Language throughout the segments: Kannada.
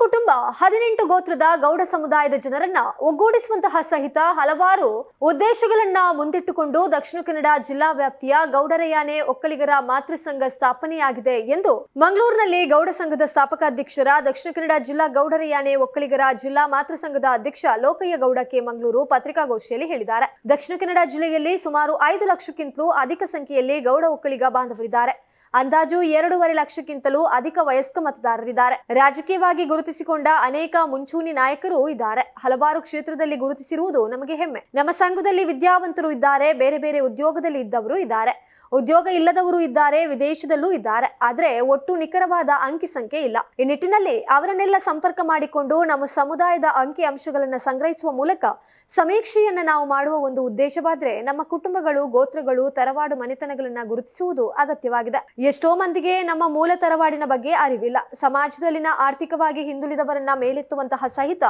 ಕುಟುಂಬ ಹದಿನೆಂಟು ಗೋತ್ರದ ಗೌಡ ಸಮುದಾಯದ ಜನರನ್ನ ಒಗ್ಗೂಡಿಸುವಂತಹ ಸಹಿತ ಹಲವಾರು ಉದ್ದೇಶಗಳನ್ನ ಮುಂದಿಟ್ಟುಕೊಂಡು ದಕ್ಷಿಣ ಕನ್ನಡ ಜಿಲ್ಲಾ ವ್ಯಾಪ್ತಿಯ ಗೌಡರಯಾನೆ ಒಕ್ಕಲಿಗರ ಮಾತೃ ಸಂಘ ಸ್ಥಾಪನೆಯಾಗಿದೆ ಎಂದು ಮಂಗಳೂರಿನಲ್ಲಿ ಗೌಡ ಸಂಘದ ಸ್ಥಾಪಕ ಅಧ್ಯಕ್ಷರ ದಕ್ಷಿಣ ಕನ್ನಡ ಜಿಲ್ಲಾ ಗೌಡರಯಾನೆ ಒಕ್ಕಲಿಗರ ಜಿಲ್ಲಾ ಮಾತೃ ಸಂಘದ ಅಧ್ಯಕ್ಷ ಲೋಕಯ್ಯ ಗೌಡ ಕೆ ಮಂಗಳೂರು ಪತ್ರಿಕಾಗೋಷ್ಠಿಯಲ್ಲಿ ಹೇಳಿದ್ದಾರೆ. ದಕ್ಷಿಣ ಕನ್ನಡ ಜಿಲ್ಲೆಯಲ್ಲಿ ಸುಮಾರು ಐದು ಲಕ್ಷಕ್ಕಿಂತಲೂ ಅಧಿಕ ಸಂಖ್ಯೆಯಲ್ಲಿ ಗೌಡ ಒಕ್ಕಲಿಗ ಬಾಂಧವರಿದ್ದಾರೆ. ಅಂದಾಜು ಎರಡೂವರೆ ಲಕ್ಷಕ್ಕಿಂತಲೂ ಅಧಿಕ ವಯಸ್ಕ ಮತದಾರರಿದ್ದಾರೆ. ರಾಜಕೀಯವಾಗಿ ಗುರುತಿಸಿಕೊಂಡ ಅನೇಕ ಮುಂಚೂಣಿ ನಾಯಕರು ಇದ್ದಾರೆ. ಹಲವಾರು ಕ್ಷೇತ್ರದಲ್ಲಿ ಗುರುತಿಸಿರುವುದು ನಮಗೆ ಹೆಮ್ಮೆ. ನಮ್ಮ ಸಂಘದಲ್ಲಿ ವಿದ್ಯಾವಂತರು ಇದ್ದಾರೆ. ಬೇರೆ ಬೇರೆ ಉದ್ಯೋಗದಲ್ಲಿ ಇದ್ದವರು ಇದ್ದಾರೆ. ಉದ್ಯೋಗ ಇಲ್ಲದವರು ಇದ್ದಾರೆ, ವಿದೇಶದಲ್ಲೂ ಇದ್ದಾರೆ. ಆದ್ರೆ ಒಟ್ಟು ನಿಖರವಾದ ಅಂಕಿ ಸಂಖ್ಯೆ ಇಲ್ಲ. ಈ ನಿಟ್ಟಿನಲ್ಲಿ ಅವರನ್ನೆಲ್ಲ ಸಂಪರ್ಕ ಮಾಡಿಕೊಂಡು ನಮ್ಮ ಸಮುದಾಯದ ಅಂಕಿ ಅಂಶಗಳನ್ನ ಸಂಗ್ರಹಿಸುವ ಮೂಲಕ ಸಮೀಕ್ಷೆಯನ್ನ ನಾವು ಮಾಡುವ ಒಂದು ಉದ್ದೇಶವಾದ್ರೆ ನಮ್ಮ ಕುಟುಂಬಗಳು, ಗೋತ್ರಗಳು, ತರವಾಡು ಮನೆತನಗಳನ್ನ ಗುರುತಿಸುವುದು ಅಗತ್ಯವಾಗಿದೆ. ಎಷ್ಟೋ ಮಂದಿಗೆ ನಮ್ಮ ಮೂಲ ತರವಾಡಿನ ಬಗ್ಗೆ ಅರಿವಿಲ್ಲ. ಸಮಾಜದಲ್ಲಿನ ಆರ್ಥಿಕವಾಗಿ ಹಿಂದುಳಿದವರನ್ನ ಮೇಲೆತ್ತುವಂತಹ ಸಹಿತ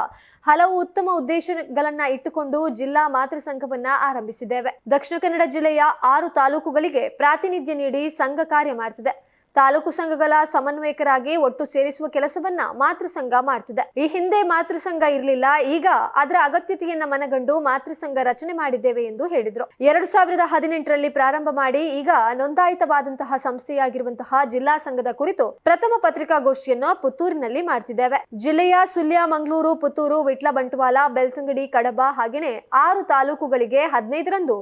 ಹಲವು ಉತ್ತಮ ಉದ್ದೇಶಗಳನ್ನ ಇಟ್ಟುಕೊಂಡು ಜಿಲ್ಲಾ ಮಾತೃ ಸಂಘವನ್ನ ಆರಂಭಿಸಿದ್ದೇವೆ. ದಕ್ಷಿಣ ಕನ್ನಡ ಜಿಲ್ಲೆಯ ಆರು ತಾಲೂಕುಗಳಿಗೆ ಪ್ರಾತಿನಿಧ್ಯ ನೀಡಿ ಸಂಘ ಕಾರ್ಯ ಮಾಡ್ತಿದೆ. ತಾಲೂಕು ಸಂಘಗಳ ಸಮನ್ವಯಕರಾಗಿ ಒಟ್ಟು ಸೇರಿಸುವ ಕೆಲಸವನ್ನ ಮಾತೃ ಸಂಘ ಮಾಡ್ತಿದೆ. ಈ ಹಿಂದೆ ಮಾತೃ ಸಂಘ ಇರಲಿಲ್ಲ, ಈಗ ಅದರ ಅಗತ್ಯತೆಯನ್ನ ಮನಗಂಡು ಮಾತೃ ಸಂಘ ರಚನೆ ಮಾಡಿದ್ದೇವೆ ಎಂದು ಹೇಳಿದ್ರು. ಎರಡು ಸಾವಿರದ ಹದಿನೆಂಟರಲ್ಲಿ ಪ್ರಾರಂಭ ಮಾಡಿ ಈಗ ನೋಂದಾಯಿತವಾದಂತಹ ಸಂಸ್ಥೆಯಾಗಿರುವಂತಹ ಜಿಲ್ಲಾ ಸಂಘದ ಕುರಿತು ಪ್ರಥಮ ಪತ್ರಿಕಾಗೋಷ್ಠಿಯನ್ನು ಪುತ್ತೂರಿನಲ್ಲಿ ಮಾಡ್ತಿದ್ದೇವೆ. ಜಿಲ್ಲೆಯ ಸುಳ್ಯ ಮಂಗಳೂರು, ಪುತ್ತೂರು, ವಿಟ್ಲ, ಬಂಟ್ವಾಳ, ಬೆಳ್ತಂಗಡಿ, ಕಡಬ ಹಾಗೆಯೇ ಆರು ತಾಲೂಕುಗಳಿಗೆ ಹದಿನೈದರಂದು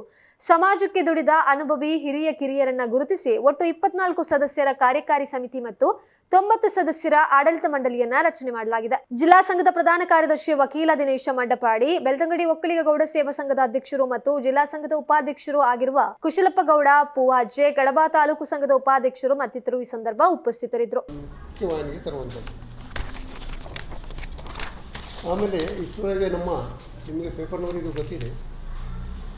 ಸಮಾಜಕ್ಕೆ ದುಡಿದ ಅನುಭವಿ ಹಿರಿಯ ಕಿರಿಯರನ್ನ ಗುರುತಿಸಿ ಒಟ್ಟು ಇಪ್ಪತ್ನಾಲ್ಕು ಸದಸ್ಯರ ಕಾರ್ಯಕಾರಿ ಸಮಿತಿ ಮತ್ತು ತೊಂಬತ್ತು ಸದಸ್ಯರ ಆಡಳಿತ ಮಂಡಳಿಯನ್ನ ರಚನೆ ಮಾಡಲಾಗಿದೆ. ಜಿಲ್ಲಾ ಸಂಘದ ಪ್ರಧಾನ ಕಾರ್ಯದರ್ಶಿ ವಕೀಲ ದಿನೇಶ ಮಂಡಪಾಡಿ, ಬೆಳ್ತಂಗಡಿ ಒಕ್ಕಲಿಗ ಗೌಡ ಸೇವಾ ಸಂಘದ ಅಧ್ಯಕ್ಷರು ಮತ್ತು ಜಿಲ್ಲಾ ಸಂಘದ ಉಪಾಧ್ಯಕ್ಷರು ಆಗಿರುವ ಕುಶಲಪ್ಪ ಗೌಡ, ಪೂವಾಜೆ ಕಡಬ ತಾಲೂಕು ಸಂಘದ ಉಪಾಧ್ಯಕ್ಷರು ಮತ್ತಿತರರು ಈ ಸಂದರ್ಭ ಉಪಸ್ಥಿತರಿದ್ದರು. ಆಮೇಲೆ ನಮ್ಮ ನಿಮಗೆ ಪೇಪರ್ನವರಿಗೂ ಗೊತ್ತಿದೆ.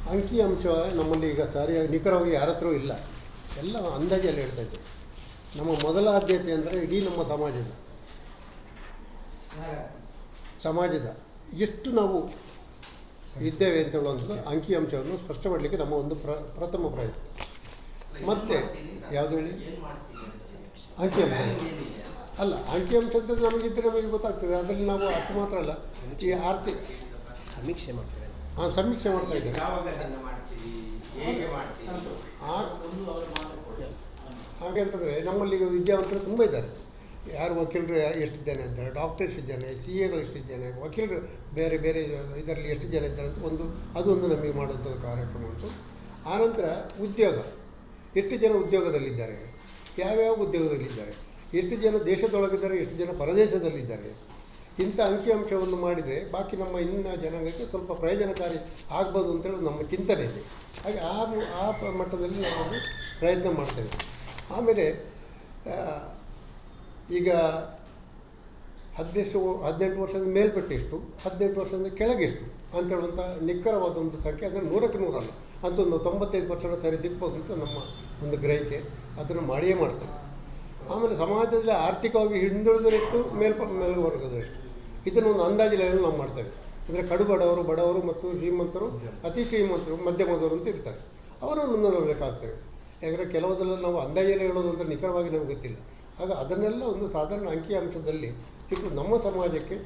ಅಂಕಿ ಅಂಶ ನಮ್ಮಲ್ಲಿ ಈಗ ಸರಿಯಾಗಿ ನಿಖರವಾಗಿ ಯಾರ ಹತ್ರ ಇಲ್ಲ. ಎಲ್ಲ ಅಂದಾಜಲ್ಲಿ ಹೇಳ್ತಾ ಇದ್ದೆ ನಮ್ಮ ಮೊದಲ ಆದ್ಯತೆ ಅಂದರೆ ಇಡೀ ನಮ್ಮ ಸಮಾಜದ. ಸಮಾಜದ. ಎಷ್ಟು ನಾವು ಇದ್ದೇವೆ ಅಂತ ಹೇಳುವಂಥದ್ದು ಅಂಕಿ ಅಂಶವನ್ನು ಸ್ಪಷ್ಟ ಮಾಡಲಿಕ್ಕೆ ನಮ್ಮ ಒಂದು ಪ್ರ, ಪ್ರಥಮ ಪ್ರಯತ್ನ. ಮತ್ತು ಯಾವುದು ಹೇಳಿ? ಅಂಕಿಅಂಶ ಅಲ್ಲ ಅಂಕಿಅಂಶದ್ದು ನಮಗಿದ್ದರೆ ನಮಗೆ ಗೊತ್ತಾಗ್ತದೆ. ಅದರಲ್ಲಿ ನಾವು ಅಷ್ಟು ಮಾತ್ರ ಅಲ್ಲ. ಈ ಆರ್ಥಿಕ ಸಮೀಕ್ಷೆ ಮಾಡ್ತೇವೆ. ಹಾಂ ಸಮೀಕ್ಷೆ ಮಾಡ್ತಾ ಇದ್ದೇನೆ. ಹೇಗೆ ಅಂತಂದರೆ ನಮ್ಮಲ್ಲಿ ವಿದ್ಯಾವಂತರು ತುಂಬ ಇದ್ದಾರೆ. ಯಾರು ವಕೀಲರು ಎಷ್ಟಿದ್ದಾನೆ ಅಂತಾರೆ ಡಾಕ್ಟರ್ ಇದ್ದಾನೆ ಸಿ ಎಗಳು ಎಷ್ಟಿದ್ದಾನೆ ವಕೀಲರು ಬೇರೆ ಬೇರೆ ಇದರಲ್ಲಿ ಎಷ್ಟು ಜನ ಇದ್ದಾರೆ ಅಂತ ಒಂದು ಅದೊಂದು ನಮಗೆ ಮಾಡುವಂಥದ್ದು ಕಾರ್ಯಕ್ರಮ ಉಂಟು. ಆನಂತರ ಉದ್ಯೋಗ. ಎಷ್ಟು ಜನ ಉದ್ಯೋಗದಲ್ಲಿದ್ದಾರೆ? ಯಾವ್ಯಾವ ಉದ್ಯೋಗದಲ್ಲಿದ್ದಾರೆ? ಎಷ್ಟು ಜನ ದೇಶದೊಳಗಿದ್ದಾರೆ ಎಷ್ಟು ಜನ ಪರದೇಶದಲ್ಲಿದ್ದಾರೆ? ಇಂಥ ಅಂಕಿಅಂಶವನ್ನು ಮಾಡಿದರೆ ಬಾಕಿ ನಮ್ಮ ಇನ್ನ ಜನಾಂಗಕ್ಕೆ ಸ್ವಲ್ಪ ಪ್ರಯೋಜನಕಾರಿ ಆಗ್ಬೋದು ಅಂತೇಳಿ ನಮ್ಮ ಚಿಂತನೆ ಇದೆ. ಹಾಗೆ ಆ ಆ ಮಟ್ಟದಲ್ಲಿ ನಾವು ಪ್ರಯತ್ನ ಮಾಡ್ತೇವೆ. ಆಮೇಲೆ ಈಗ ಹದಿನೆಷ್ಟು ಹದಿನೆಂಟು ವರ್ಷದ ಮೇಲ್ಪಟ್ಟೆಷ್ಟು, ಹದಿನೆಂಟು ವರ್ಷದ ಕೆಳಗೆಷ್ಟು ಅಂತ ಹೇಳುವಂಥ ನಿಖರವಾದ ಒಂದು ಸಂಖ್ಯೆ, ಅಂದರೆ ನೂರಕ್ಕೆ ನೂರಲ್ಲ ಅಂತ ಒಂದು ತೊಂಬತ್ತೈದು ಪರ್ಸೆಂಟ್ ಸರಿ ಸಿಗ್ಬೋದು ಅಂತ ನಮ್ಮ ಒಂದು ಗ್ರಹಿಕೆ ಅದನ್ನು ಮಾಡಿಯೇ ಮಾಡ್ತೇವೆ. ಆಮೇಲೆ ಸಮಾಜದಲ್ಲಿ ಆರ್ಥಿಕವಾಗಿ ಹಿಂದುಳಿದರೆಷ್ಟು ಮೇಲ್ಪ ಮೇಲ್ವರ್ಗದಷ್ಟು. ಇದನ್ನು ಒಂದು ಲೆವೆಲ್ ನಾವು ಮಾಡ್ತೇವೆ. ಅಂದರೆ ಕಡು ಬಡವರು ಬಡವರು ಮತ್ತು ಶ್ರೀಮಂತರು, ಅತಿ ಶ್ರೀಮಂತರು ಮಧ್ಯಮದವರು ಅಂತ ಇರ್ತಾರೆ. ಅವರನ್ನು ನೋಡಬೇಕಾಗ್ತೇವೆ ಯಾಕಂದರೆ ಕೆಲವುದೆಲ್ಲ ನಾವು ಅಂದಾಜಲ್ಲಿ ಹೇಳೋದು ನಿಖರವಾಗಿ ನಮಗೆ ಗೊತ್ತಿಲ್ಲ. ಆಗ ಅದನ್ನೆಲ್ಲ ಒಂದು ಸಾಧಾರಣ ಅಂಕಿ ಅಂಶದಲ್ಲಿ ಸಿಕ್ಕು ನಮ್ಮ ಸಮಾಜಕ್ಕೆ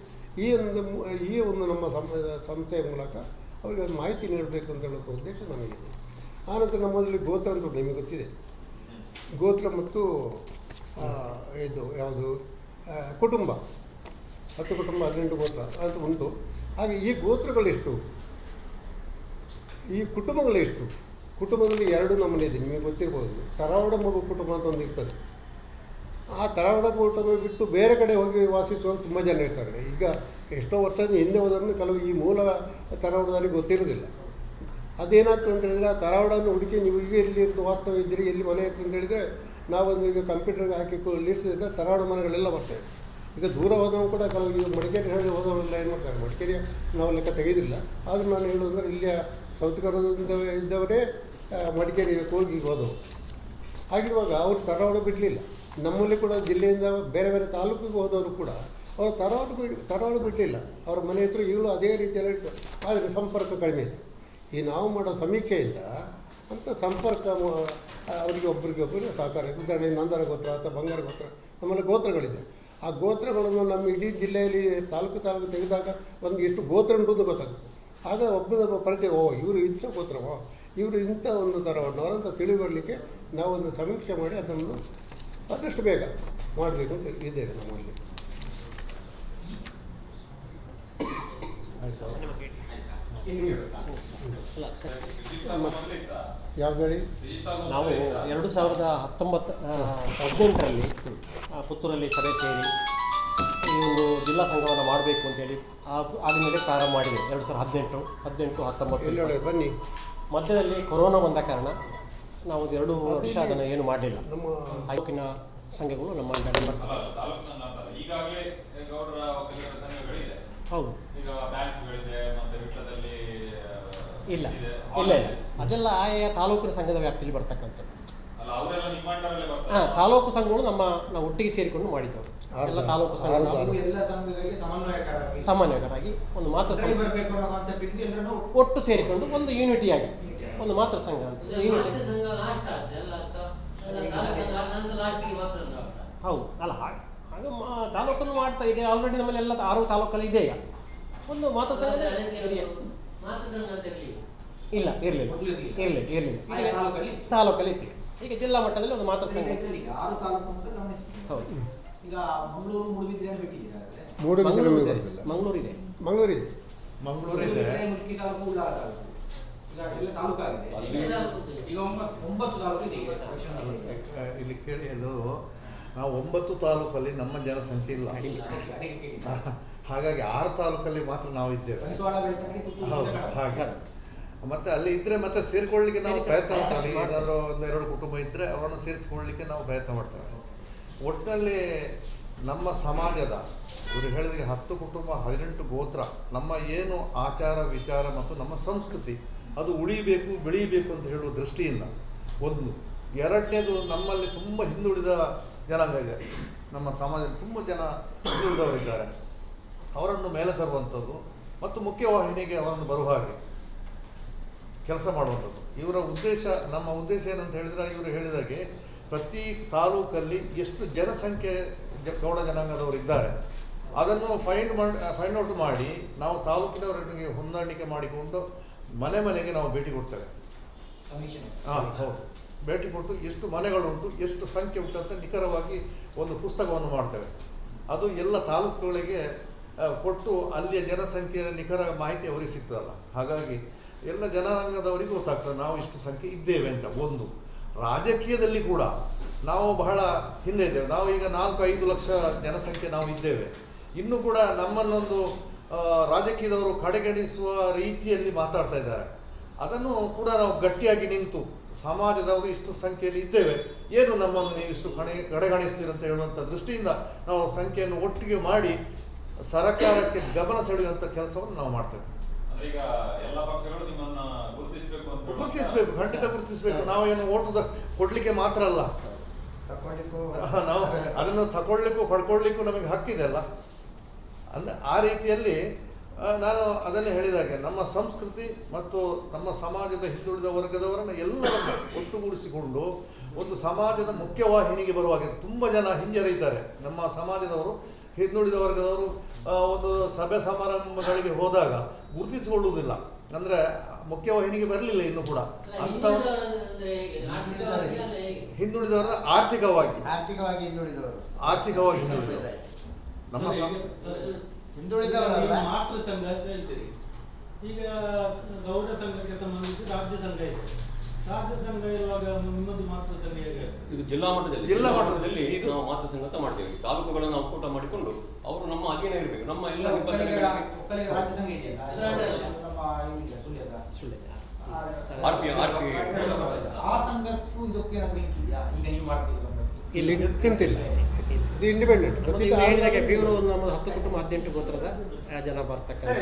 ಈ ಒಂದು ಈ ಒಂದು ನಮ್ಮ ಸಮ, ಸಂಸ್ಥೆಯ ಮೂಲಕ ಅವರಿಗೆ ಮಾಹಿತಿ ನೀಡಬೇಕು ಅಂತ ಹೇಳೋ ಉದ್ದೇಶ ನಮಗಿದೆ ಆನಂತರ ನಮ್ಮಲ್ಲಿ ಗೋತ್ರ ಅಂತ ನಿಮಗೆ ಗೊತ್ತಿದೆ. ಗೋತ್ರ ಮತ್ತು ಇದು ಯಾವುದು ಕುಟುಂಬ. ಹತ್ತು ಕುಟುಂಬ, ಹದಿನೆಂಟು ಗೋತ್ರ, ಅದು ಉಂಟು. ಹಾಗೆ ಈ ಗೋತ್ರಗಳೆಷ್ಟು? ಈ ಕುಟುಂಬಗಳೆಷ್ಟು? ಕುಟುಂಬದಲ್ಲಿ ಎರಡು ನಮೂನೆ ಇದೆ, ನಿಮಗೆ ಗೊತ್ತಿರ್ಬೋದು. ತರಾವಡ ಮಗು ಕುಟುಂಬ ಅಂತ ಒಂದು ಇರ್ತದೆ. ಆ ತರಾವಡ ಕುಟುಂಬ ಬಿಟ್ಟು ಬೇರೆ ಕಡೆ ಹೋಗಿ ವಾಸಿಸುವ ತುಂಬ ಜನ ಇರ್ತಾರೆ. ಈಗ ಎಷ್ಟೋ ವರ್ಷದ ಹಿಂದೆ ಹೋದ್ರೂ ಕೆಲವು ಈ ಮೂಲ ತರಾವಡದಲ್ಲಿ ಗೊತ್ತಿರೋದಿಲ್ಲ ಅದೇನಾಗ್ತದೆ ಅಂತ ಹೇಳಿದರೆ, ಆ ತರಾವಡನ್ನು ಹುಡುಕಿ ನೀವು ಈಗ ಎಲ್ಲಿ ವಾಸ್ತವ ಇದ್ದೀರಿ ಎಲ್ಲಿ ಮನೆ ಹತ್ರ ಅಂತ ಹೇಳಿದರೆ ನಾವೊಂದು ಈಗ ಕಂಪ್ಯೂಟರ್ಗೆ ಹಾಕಿ ಲಿಸ್ಟ್ ತರಾಡು ಮನೆಗಳೆಲ್ಲ ಬರ್ತವೆ. ಈಗ ದೂರ ಹೋದವರು ಕೂಡ ಕೆಲವು ಈಗ ಮಡಿಕೇರಿ ಹಳ್ಳಿ ಹೋದವರೆಲ್ಲ ಏನು ಮಾಡ್ತಾರೆ? ಮಡಿಕೇರಿಯ ನಾವು ಲೆಕ್ಕ ತೆಗೆಯೋದಿಲ್ಲ ಆದರೂ ನಾನು ಹೇಳೋದಂದ್ರೆ ಇಲ್ಲಿಯ ಸೌತ್ಕರದಿಂದ ಇದ್ದವರೇ ಮಡಿಕೇರಿ ಹೋಗಿ ಹೋದವು. ಹಾಗಿರುವಾಗ ಅವರು ತರಾಡು ಬಿಡಲಿಲ್ಲ. ನಮ್ಮಲ್ಲಿ ಕೂಡ ಜಿಲ್ಲೆಯಿಂದ ಬೇರೆ ಬೇರೆ ತಾಲೂಕಿಗೆ ಹೋದವರು ಕೂಡ ಅವರು ತರಾವಳಿ ಬಿಡ್ ತರಾಡು ಬಿಡಲಿಲ್ಲ. ಅವರ ಮನೆ ಹತ್ರ ಈಗಲೂ ಅದೇ ರೀತಿಯಲ್ಲಿ ಆದರೆ ಸಂಪರ್ಕ ಕಡಿಮೆ ಇದೆ. ಈ ನಾವು ಮಾಡೋ ಸಮೀಕ್ಷೆಯಿಂದ ಅಂತ ಸಂಪರ್ಕ ಅವರಿಗೆ ಒಬ್ಬರಿಗೆ ಒಬ್ಬರು ಸಹಕಾರ ಉದಾಹರಣೆ ನಂದರ ಗೋತ್ರ ಅಥವಾ ಬಂಗಾರ ಗೋತ್ರ ಆಮೇಲೆ ಗೋತ್ರಗಳಿದೆ. ಆ ಗೋತ್ರಗಳನ್ನು ನಮ್ಮ ಇಡೀ ಜಿಲ್ಲೆಯಲ್ಲಿ ತಾಲೂಕು ತಾಲೂಕು ತೆಗೆದಾಗ ಒಂದು ಎಷ್ಟು ಗೋತ್ರ ಉಂಟು ಗೊತ್ತಾಗ್ತದೆ. ಆಗ ಒಬ್ಬನ ಪರಿಚಯ, ಓ, ಇವರು ಇಂಥ ಗೋತ್ರವೋ? ಇವರು ಇಂಥ ಒಂದು ಥರವನ್ನವರು ಅಂತ ತಿಳಿಬರಲಿಕ್ಕೆ ನಾವೊಂದು ಸಮೀಕ್ಷೆ ಮಾಡಿ ಅದನ್ನು ಆದಷ್ಟು ಬೇಗ ಮಾಡಬೇಕು ಅಂತ ಇದ್ದೇವೆ ನಮ್ಮಲ್ಲಿ. ಯಾವ ಗಾಡಿ ನಾವು ಎರಡು ಸಾವಿರದ ಹತ್ತೊಂಬತ್ತು ಹದಿನೆಂಟರಲ್ಲಿ ಪುತ್ತೂರಲ್ಲಿ ಸಭೆ ಸೇರಿ ಈ ಒಂದು ಜಿಲ್ಲಾ ಸಂಘವನ್ನು ಮಾಡಬೇಕು ಅಂತೇಳಿ ಆದ ಮೇಲೆ ಪ್ರಾರಂಭ ಮಾಡಿದೆ. ಎರಡು ಸಾವಿರದ ಹದಿನೆಂಟು ಹದಿನೆಂಟು ಹತ್ತೊಂಬತ್ತು ಬನ್ನಿ. ಮಧ್ಯದಲ್ಲಿ ಕೊರೋನಾ ಬಂದ ಕಾರಣ ನಾವು ಒಂದು ಎರಡು ವರ್ಷ ಅದನ್ನು ಏನು ಮಾಡಲಿಲ್ಲ. ನಮ್ಮ ತಾಲೂಕಿನ ಸಂಘಗಳು ನಮ್ಮ ಅಂಡರ್ ಹೌದು. ಈಗ ಬ್ಯಾಂಕ್ಗಳಿದೆ ಮತ್ತೆ ವಿಟ್ಲದಲ್ಲಿ ಇಲ್ಲ. ಇಲ್ಲ ಇಲ್ಲ. ಅದೆಲ್ಲ ಆಯಾ ತಾಲೂಕಿನ ಸಂಘದ ವ್ಯಾಪ್ತಿಯಲ್ಲಿ ಬರ್ತಕ್ಕಂಥದ್ದು. ಅಲ್ಲ ಅವರೆಲ್ಲ ನಿಮ್ಮ ಹಾಂ ಬರ್ತಾರೆ. ತಾಲೂಕು ಸಂಘಗಳು ನಮ್ಮ ನಾವು ಒಟ್ಟಿಗೆ ಸೇರಿಕೊಂಡು ಮಾಡಿದ್ದವರು. ಎಲ್ಲ ತಾಲೂಕು- ಸಂಘಗಳು ಸಂಘ ಸಾಮಾನ್ಯಕರಾಗಿ ಒಂದು ಮಾತೃ ಸಂಘ ಒಟ್ಟು ಸೇರಿಕೊಂಡು ಒಂದು ಯೂನಿಟಿಯಾಗಿ ಒಂದು ಮಾತೃ ಸಂಘ ಅಂತ. ಯೂನಿಟಿ. ಹೌದು. ಅಲ್ಲ ಹಾಗೆ. ಮಾ- ತಾಲೂಕನ್ನು ಮಾಡ್ತಾ ಇದೆ ಆಲ್ರೆಡಿ ನಮ್ಮಲ್ಲಿ ಎಲ್ಲ ಆರು ತಾಲೂಕಲ್ಲಿ ಇದೆಯಾ ಒಂದು ಮಾತು ಸಂಘ. ಇಲ್ಲ ಇರಲಿಲ್ಲ. ಇರಲಿಲ್ಲ ಇರಲಿಲ್ಲ ತಾಲೂಕಲ್ಲಿ ಇತ್ತು ಈಗ ಜಿಲ್ಲಾ ಮಟ್ಟದಲ್ಲಿ ಒಂದು ಮಾತೃ ಸಂಘ ಈಗ ಆರು ತಾಲೂಕು ಅಂತ ಗಮನಿಸಿ ಹೌದು ಈಗ ಮಂಗಳೂರು ಇದೆ. ಮಂಗಳೂರು ಇದೆ ಮಂಗಳೂರು ಇದೆ ಇಲ್ಲಿ ಕೇಳಿ ಅದು ನಾವು ಒಂಬತ್ತು ತಾಲೂಕಲ್ಲಿ ನಮ್ಮ ಜನಸಂಖ್ಯೆ ಇಲ್ಲ. ಹಾಗಾಗಿ ಆರು ತಾಲೂಕಲ್ಲಿ ಮಾತ್ರ ನಾವು ಇದ್ದೇವೆ ಹೌದು, ಹಾಗೆ ಮತ್ತೆ ಅಲ್ಲಿ ಇದ್ರೆ ಮತ್ತೆ ಸೇರ್ಕೊಳ್ಳಿಕ್ಕೆ ನಾವು ಪ್ರಯತ್ನ ಮಾಡ್ತೇವೆ. ಏನಾದರೂ ಎರಡು ಕುಟುಂಬ ಇದ್ರೆ ಅವರನ್ನು ಸೇರಿಸ್ಕೊಳ್ಳಿಕ್ಕೆ ನಾವು ಪ್ರಯತ್ನ ಮಾಡ್ತೇವೆ ಒಟ್ಟಿನಲ್ಲಿ ನಮ್ಮ ಸಮಾಜದ ಇವರು ಹೇಳಿದ ಹತ್ತು ಕುಟುಂಬ, ಹದಿನೆಂಟು ಗೋತ್ರ, ನಮ್ಮ ಏನು ಆಚಾರ ವಿಚಾರ ಮತ್ತು ನಮ್ಮ ಸಂಸ್ಕೃತಿ, ಅದು ಉಳಿಬೇಕು ಬೆಳೀಬೇಕು ಅಂತ ಹೇಳುವ ದೃಷ್ಟಿಯಿಂದ ಒಂದು, ಎರಡನೇದು ನಮ್ಮಲ್ಲಿ ತುಂಬ ಹಿಂದುಳಿದ ಜನಾಂಗ ಇದೆ. ನಮ್ಮ ಸಮಾಜದಲ್ಲಿ ತುಂಬ ಜನ ಹಿಂದುಳಿದವರಿದ್ದಾರೆ ಅವರನ್ನು ಮೇಲೆ ತರುವಂಥದ್ದು ಮತ್ತು ಮುಖ್ಯವಾಹಿನಿಗೆ ಅವರನ್ನು ಬರುವ ಹಾಗೆ ಕೆಲಸ ಮಾಡುವಂಥದ್ದು. ಇವರ ಉದ್ದೇಶ ನಮ್ಮ ಉದ್ದೇಶ ಏನಂತ ಹೇಳಿದರೆ ಇವರು ಹೇಳಿದಾಗೆ ಪ್ರತಿ ತಾಲೂಕಲ್ಲಿ ಎಷ್ಟು ಜನಸಂಖ್ಯೆ ಗೌಡ ಜನಾಂಗದವರು ಇದ್ದಾರೆ ಅದನ್ನು ಫೈಂಡ್ ಮಾಡಿ ಫೈಂಡ್ ಔಟ್ ಮಾಡಿ ನಾವು ತಾಲೂಕಿನವರಿಗೆ ಹೊಂದಾಣಿಕೆ ಮಾಡಿಕೊಂಡು ಮನೆ ಮನೆಗೆ ನಾವು ಭೇಟಿ ಕೊಡ್ತೇವೆ. ಹಾಂ ಹೌದು. ಭೇಟಿ ಕೊಟ್ಟು ಎಷ್ಟು ಮನೆಗಳುಂಟು, ಎಷ್ಟು ಸಂಖ್ಯೆ ಉಂಟು ಅಂತ ನಿಖರವಾಗಿ ಒಂದು ಪುಸ್ತಕವನ್ನು ಮಾಡ್ತೇವೆ. ಅದು ಎಲ್ಲ ತಾಲೂಕುಗಳಿಗೆ ಕೊಟ್ಟು ಅಲ್ಲಿಯ ಜನಸಂಖ್ಯೆಯ ನಿಖರ ಮಾಹಿತಿ ಅವರಿಗೆ ಸಿಗ್ತದಲ್ಲ. ಹಾಗಾಗಿ ಎಲ್ಲ ಜನಾಂಗದವರಿಗೂ ಗೊತ್ತಾಗ್ತದೆ, ನಾವು ಇಷ್ಟು ಸಂಖ್ಯೆ ಇದ್ದೇವೆ ಅಂತ ಒಂದು. ರಾಜಕೀಯದಲ್ಲಿ ಕೂಡ ನಾವು ಬಹಳ ಹಿಂದೆ ಇದ್ದೇವೆ. ನಾವು ಈಗ ನಾಲ್ಕು, ಐದು ಲಕ್ಷ ಜನಸಂಖ್ಯೆ ನಾವು ಇದ್ದೇವೆ. ಇನ್ನೂ ಕೂಡ ನಮ್ಮನ್ನೊಂದು ರಾಜಕೀಯದವರು ಕಡೆಗಣಿಸುವ ರೀತಿಯಲ್ಲಿ ಮಾತಾಡ್ತಾ ಇದ್ದಾರೆ. ಅದನ್ನು ಕೂಡ ನಾವು ಗಟ್ಟಿಯಾಗಿ ನಿಂತು ಸಮಾಜದವರು ಇಷ್ಟು ಸಂಖ್ಯೆಯಲ್ಲಿ ಇದ್ದೇವೆ. ಏನು ನಮ್ಮನ್ನು ನೀವು ಇಷ್ಟು ಕಡೆ ಕಡೆಗಣಿಸ್ತೀರಿ ಅಂತ ಹೇಳುವಂಥ ದೃಷ್ಟಿಯಿಂದ ನಾವು ಸಂಖ್ಯೆಯನ್ನು ಒಟ್ಟಿಗೆ ಮಾಡಿ ಸರ್ಕಾರಕ್ಕೆ ಗಮನ ಸೆಳೆಯುವಂಥ ಕೆಲಸವನ್ನು ನಾವು ಮಾಡ್ತೇವೆ. ಅಂದ್ರೆ ಈಗ ಎಲ್ಲ ಪಕ್ಷಗಳು ನಿಮ್ಮನ್ನ ಗುರುತಿಸಬೇಕು ಅಂತ ಹೇಳುವಂತ- ಗುರುತಿಸಬೇಕು ಖಂಡಿತ ಗುರುತಿಸಬೇಕು. ನಾವೇನು ಓಟದ ಕೊಡಲಿಕ್ಕೆ ಮಾತ್ರ ಅಲ್ಲ. ನಾವು ಅದನ್ನು ತಗೊಳ್ಲಿಕ್ಕೂ ಪಡ್ಕೊಳ್ಲಿಕ್ಕೂ ನಮಗೆ ಹಕ್ಕಿದೆ ಅಲ್ಲ. ಅಂದರೆ ಆ ರೀತಿಯಲ್ಲಿ ನಾನು ಅದನ್ನೇ ಹೇಳಿದಾಗೆ ನಮ್ಮ ಸಂಸ್ಕೃತಿ ಮತ್ತು ನಮ್ಮ ಸಮಾಜದ ಹಿಂದುಳಿದ ವರ್ಗದವರನ್ನು ಎಲ್ಲರನ್ನು ಒಟ್ಟುಗೂಡಿಸಿಕೊಂಡು ಒಂದು ಸಮಾಜದ ಮುಖ್ಯವಾಹಿನಿಗೆ ಬರುವಾಗ ತುಂಬ ಜನ ಹಿಂಜರಿತಾರೆ ನಮ್ಮ ಸಮಾಜದವರು ಹಿಂದುಳಿದ ವರ್ಗದವರು ಒಂದು ಸಭೆ ಸಮಾರಂಭಗಳಿಗೆ ಹೋದಾಗ ಗುರುತಿಸಿಕೊಳ್ಳುವುದಿಲ್ಲ. ಅಂದರೆ ಮುಖ್ಯವಾಹಿನಿಗೆ ಬರಲಿಲ್ಲ ಇನ್ನು ಕೂಡ. ಅಂತ ಹಿಂದುಳಿದವರ ಆರ್ಥಿಕವಾಗಿ ಆರ್ಥಿಕವಾಗಿ. ಹಿಂದುಳಿದವರು. ಆರ್ಥಿಕವಾಗಿ ಹಿಂದುಳಿದವರು. ನಮ್ಮ ಹಿಂದುಳಿದವರಲ್ಲ? ಈಗ ಮಾತೃ ಸಂಘ ಅಂತ ಹೇಳ್ತೀರಿ. ಈಗ ಗೌಡ ಸಂಘಕ್ಕೆ ಸಂಬಂಧಿಸಿ ರಾಜ್ಯ ಸಂಘ ಇದೆ. ರಾಜ್ಯ ಸಂಘ ಇರುವಾಗ ನಿಮ್ಮದು ಮಾತೃ ಸಂಘ ಹೇಗೆ? ಇದು ಜಿಲ್ಲಾ ಮಟ್ಟದಲ್ಲಿ. ಜಿಲ್ಲಾ ಮಟ್ಟದಲ್ಲಿ. ಇದು- ನಾವು ಮಾತೃ ಸಂಘ ಅಂತ ಮಾಡ್ತೇವೆ. ತಾಲೂಕುಗಳನ್ನು ಒಕ್ಕೂಟ ಮಾಡಿಕೊಂಡು ಅವರು ನಮ್ಮ ಅಧೀನ ಇರಬೇಕು. ನಮ್ಮ ಎಲ್ಲ ರಾಜ್ಯ ಸಂಘ ಇದೆಯಲ್ಲ ಆ ಸಂಘಕ್ಕೂ ಇದಕ್ಕೆ ಈಗ ನೀವು ಮಾಡ್ತೀವಿ ಇಲ್ಲಿ ಲಿಂಕಿಂತಿಲ್ಲ ಇದು ಇಂಡಿಪೆಂಡೆಂಟ್ ಪ್ರತಿ ಇವರು ನಮ್ಮ ಹತ್ತು ಕುಟುಂಬ ಹದಿನೆಂಟು ಗೋತ್ರದ ಜನ ಬರ್ತಕ್ಕಂಥ